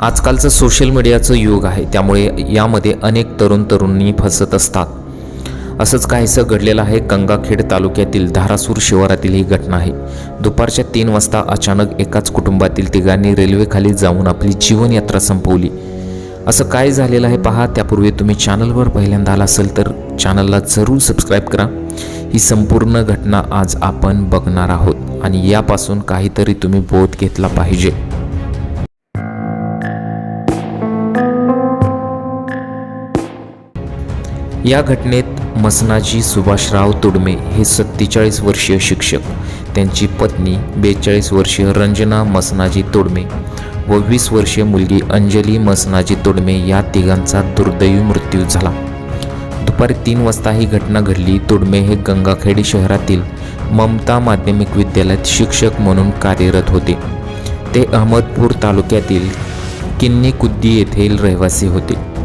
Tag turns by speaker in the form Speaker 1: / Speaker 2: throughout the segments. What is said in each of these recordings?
Speaker 1: आजकालचं सोशल मीडियाचं युग आहे. त्यामुळे यामध्ये अनेक तरुण तरुणी फसत असतात. असंच काहीसं घडलेलं आहे. गंगाखेड तालुक्यातील धारासूर शिवारातील ही घटना आहे. दुपारच्या तीन वाजता अचानक एकाच कुटुंबातील तिघांनी रेल्वेखाली जाऊन आपली जीवनयात्रा संपवली. असं काय झालेलं आहे पहा. त्यापूर्वी तुम्ही चॅनलवर पहिल्यांदा आला असेल तर चॅनलला जरूर सबस्क्राईब करा. ही संपूर्ण घटना आज आपण बघणार आहोत. आणि यापासून काहीतरी तुम्ही बोध घेतला पाहिजे. या घटनेत मसनाजी सुभाषराव तुडमे हे सत्तेचाळीस वर्षीय शिक्षक त्यांची पत्नी बेचाळीस वर्षीय रंजना मसनाजी तोडमे व वीस वर्षीय मुलगी अंजली मसनाजी तोडमे या तिघांचा दुर्दैवी मृत्यू झाला. दुपारी तीन वाजता ही घटना घडली. तोडमे हे गंगाखेडी शहरातील ममता माध्यमिक विद्यालयात शिक्षक म्हणून कार्यरत होते. ते अहमदपूर तालुक्यातील किन्नी कुद्दी येथील रहिवासी होते.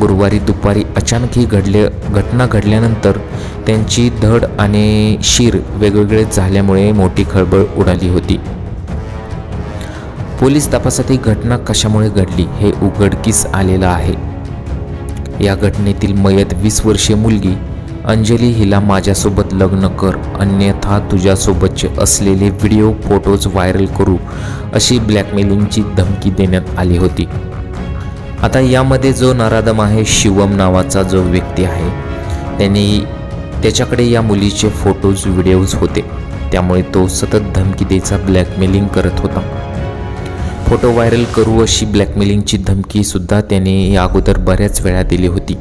Speaker 1: गुरुवारी दुपारी अचानक ही घडले घटना घडल्यानंतर त्यांची धड आणि शिर वेगवेगळे झाल्यामुळे मोठी खळबळ उडाली होती. पोलीस तपासात ही घटना कशामुळे घडली हे उघडकीस आलेलं आहे. या घटनेतील मयत वीस वर्षीय मुलगी अंजली हिला माझ्यासोबत लग्न कर अन्यथा तुझ्यासोबतचे असलेले व्हिडिओ फोटोज व्हायरल करू अशी ब्लॅकमेलिंगची धमकी देण्यात आली होती. आता यामध्ये जो नराधम आहे शिवम नावाचा जो व्यक्ती आहे त्यांनी त्याच्याकडे या मुलीचे फोटोज व्हिडिओज होते. त्यामुळे तो सतत धमकी द्यायचा ब्लॅकमेलिंग करत होता. फोटो व्हायरल करू अशी ब्लॅकमेलिंगची धमकीसुद्धा त्याने या अगोदर बऱ्याच वेळा दिली होती.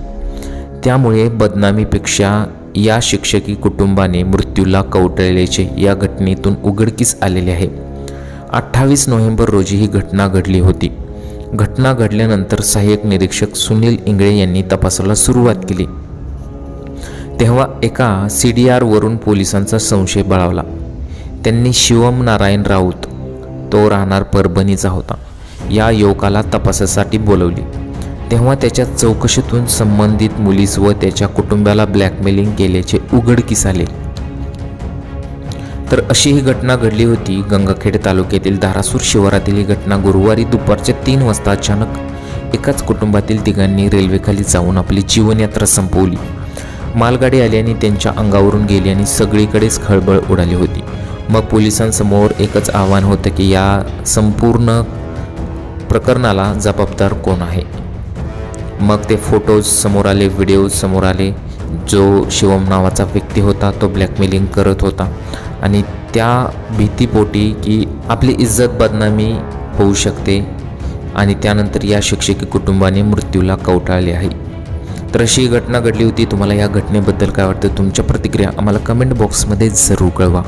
Speaker 1: त्यामुळे बदनामीपेक्षा या शिक्षकी कुटुंबाने मृत्यूला कवटळल्याचे या घटनेतून उघडकीस आलेले आहे. अठ्ठावीस नोव्हेंबर रोजी ही घटना घडली होती. घटना घडल्यानंतर सहाय्यक निरीक्षक सुनील इंगळे यांनी तपासाला सुरुवात केली. तेव्हा एका सी डी आरवरून पोलिसांचा संशय बळावला. त्यांनी शिवम नारायण राऊत तो राहणार परभणीचा होता या युवकाला तपासासाठी बोलवली. तेव्हा त्याच्या चौकशीतून संबंधित मुलीस व त्याच्या कुटुंबाला ब्लॅकमेलिंग केल्याचे उघडकीस आले. तर अशी ही घटना घडली होती. गंगाखेड तालुक्यातील धारासूर शिवारातील ही घटना गुरुवारी दुपारच्या तीन वाजता अचानक एकाच कुटुंबातील तिघांनी रेल्वेखाली जाऊन आपली जीवनयात्रा संपवली. मालगाडी आल्याने त्यांच्या अंगावरून गेली आणि सगळीकडेच खळबळ उडाली होती. मग पोलिसांसमोर एकच आव्हान होतं की या संपूर्ण प्रकरणाला जबाबदार कोण आहे? मग ते फोटोज समोर आले व्हिडिओज समोर आले. जो शिवम नावाचा व्यक्ती होता तो ब्लॅकमेलिंग करत होता. आणि त्या भीतीपोटी की आपली इज्जत बदनामी होऊ शकते. आणि त्यानंतर या शिक्षकी कुटुंबाने मृत्यूला कवटाळले आहे. तर अशी घटना घडली होती. तुम्हाला या घटनेबद्दल काय वाटतं? तुमच्या प्रतिक्रिया आम्हाला कमेंट बॉक्समध्ये जरूर कळवा.